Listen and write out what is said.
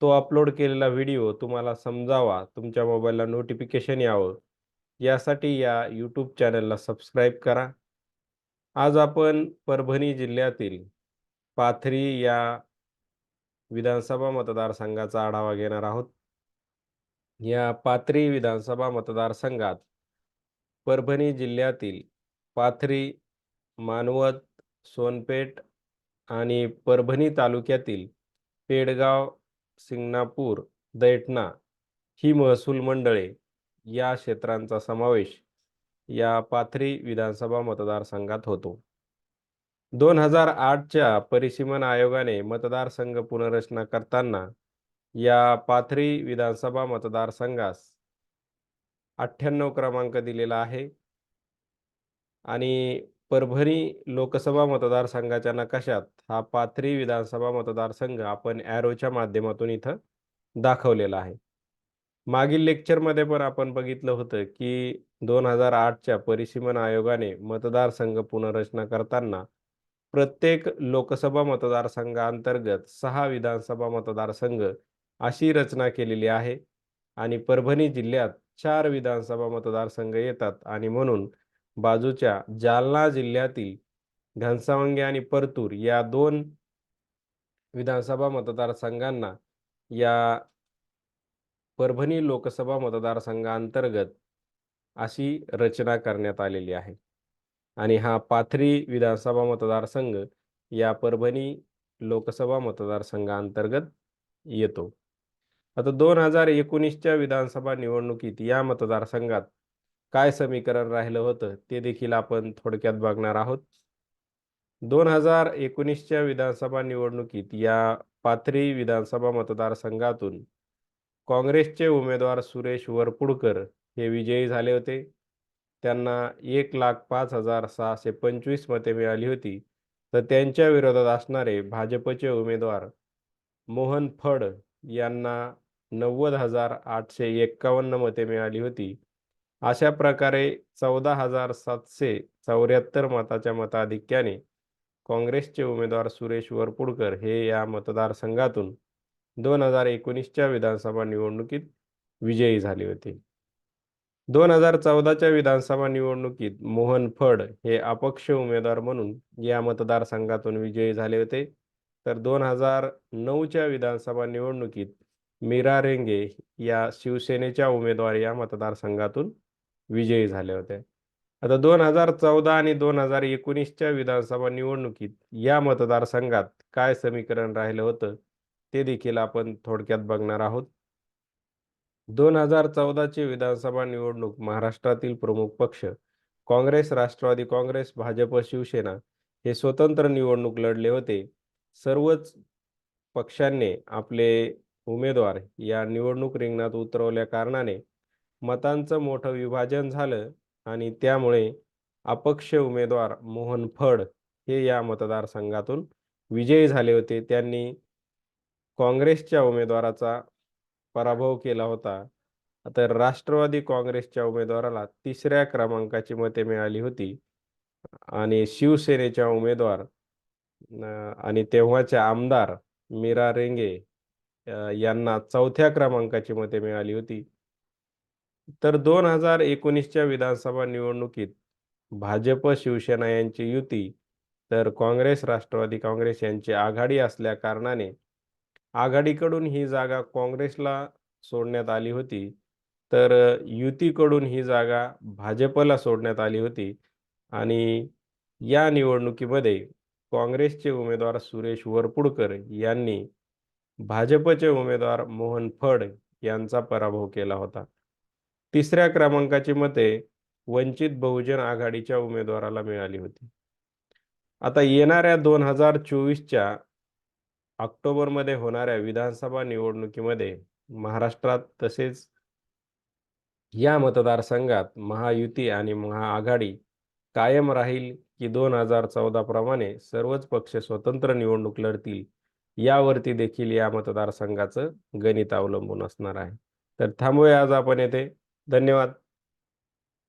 तो अपलोड केलेला व्हिडिओ तुम्हाला समजावा तुमच्या मोबाईलला नोटिफिकेशन यावं. यासाठी या यूट्यूब चॅनलला सबस्क्राईब करा. आज आपण परभणी जिल्ह्यातील पाथरी या विधानसभा मतदारसंघाचा आढावा घेणार आहोत. या पाथरी विधानसभा मतदारसंघात परभणी जिल्ह्यातील पाथरी मानवत सोनपेठ आणि परभणी तालुक्यातील पेडगाव सिंगणापूर दैटणा ही महसूल मंडळे या क्षेत्रांचा समावेश या पाथरी विधानसभा मतदारसंघात होतो. दोन हजार आठच्या परिसीमन आयोगाने मतदारसंघ पुनर्रचना करताना या पाथरी विधानसभा मतदारसंघास अठ्ठ्याण्णव क्रमांक दिलेला आहे. आणि परभणी लोकसभा मतदारसंघाच्या नकाशात हा पाथरी विधानसभा मतदारसंघ आपण ॲरोच्या माध्यमातून इथं दाखवलेला आहे. मागील लेक्चरमध्ये पण आपण बघितलं होतं की दोन हजार आठच्या परिसीमन आयोगाने मतदारसंघ पुनर्रचना करताना प्रत्येक लोकसभा मतदारसंघाअंतर्गत सहा विधानसभा मतदारसंघ अशी रचना केलेली आहे आणि परभणी जिल्ह्यात चार विधानसभा मतदारसंघ येतात आणि म्हणून बाजूच्या जालना जिल्ह्यातील घनसावंगे आणि परतूर या दोन विधानसभा मतदारसंघांना या परभणी लोकसभा मतदारसंघाअंतर्गत अशी रचना करण्यात आलेली आहे. आणि हा पाथरी विधानसभा मतदारसंघ या परभणी लोकसभा मतदारसंघाअंतर्गत येतो. आता दोन हजार एकोणीसच्या विधानसभा निवडणुकीत या मतदारसंघात काय समीकरण राहिलं होतं ते देखील आपण थोडक्यात बघणार आहोत. दोन हजार एकोणीसच्या विधानसभा निवडणुकीत या पाथरी विधानसभा मतदारसंघातून काँग्रेसचे उमेदवार सुरेश वरपुडकर हे विजयी झाले होते. त्यांना एक लाख पाच हजार सहाशे पंचवीस मते मिळाली होती. तर त्यांच्या विरोधात असणारे भाजपचे उमेदवार मोहन फड यांना नव्वद हजार आठशे एक्कावन्न मते मिळाली होती. अशा प्रकारे चौदा हजार सातशे चौऱ्याहत्तर मताच्या मताधिक्याने काँग्रेसचे उमेदवार सुरेश वरपुडकर हे या मतदारसंघातून दोन हजार एकोणीसच्या विधानसभा निवडणुकीत विजयी झाले होते. दोन हजार चौदाच्या विधानसभा निवडणुकीत मोहन फड हे अपक्ष उमेदवार म्हणून या मतदारसंघातून विजयी झाले होते. तर दोन हजार नऊच्या विधानसभा निवडणुकीत मीरा रेंगे या शिवसेनेच्या उमेदवार या मतदारसंघातून विजयी झाले होते. आता दोन हजार चौदा आणि दोन हजार एकोणीसच्या विधानसभा निवडणुकीत या मतदारसंघात काय समीकरण राहिलं होतं ते देखील आपण थोडक्यात बघणार आहोत. दोन हजार चौदाची विधानसभा निवडणूक महाराष्ट्रातील प्रमुख पक्ष काँग्रेस राष्ट्रवादी काँग्रेस भाजप शिवसेना हे स्वतंत्र निवडणूक लढले होते. सर्वच पक्षांनी आपले उमेदवार या निवडणूक रिंगणात उतरवल्या कारणाने मतांचं मोठं विभाजन झालं आणि त्यामुळे अपक्ष उमेदवार मोहन फड हे या मतदारसंघातून विजयी झाले होते. त्यांनी काँग्रेसच्या उमेदवाराचा पराभव केला होता. तर राष्ट्रवादी काँग्रेसच्या उमेदवाराला तिसऱ्या क्रमांकाची मते मिळाली होती आणि शिवसेनेच्या उमेदवार आणि तेव्हाच्या आमदार मीरा रेंगे यांना चौथ्या क्रमांकाची मते मिळाली होती. तर दोन हजार एकोणीसच्या विधानसभा निवडणुकीत भाजप शिवसेना यांची युती तर काँग्रेस राष्ट्रवादी काँग्रेस यांची आघाडी असल्या कारणाने आघाडीकडून ही जागा काँग्रेसला सोडण्यात आली होती. तर युतीकडून ही जागा भाजपला सोडण्यात आली होती. आणि या निवडणुकीमध्ये काँग्रेसचे उमेदवार सुरेश वरपुडकर यांनी भाजपचे उमेदवार मोहन फड यांचा पराभव केला होता. तिसऱ्या क्रमांकाची मते वंचित बहुजन आघाडीच्या उमेदवाराला मिळाली होती. आता येणाऱ्या दोन हजार चोवीसच्या ऑक्टोबरमध्ये होणाऱ्या विधानसभा निवडणुकीमध्ये महाराष्ट्रात तसेच या मतदारसंघात महायुती आणि महाआघाडी कायम राहील की दोन हजार चौदा प्रमाणे सर्वच पक्ष स्वतंत्र निवडणूक लढतील यावरती देखील या मतदारसंघाचं गणित अवलंबून असणार आहे. तर थांबूया आज आपण येथे. धन्यवाद.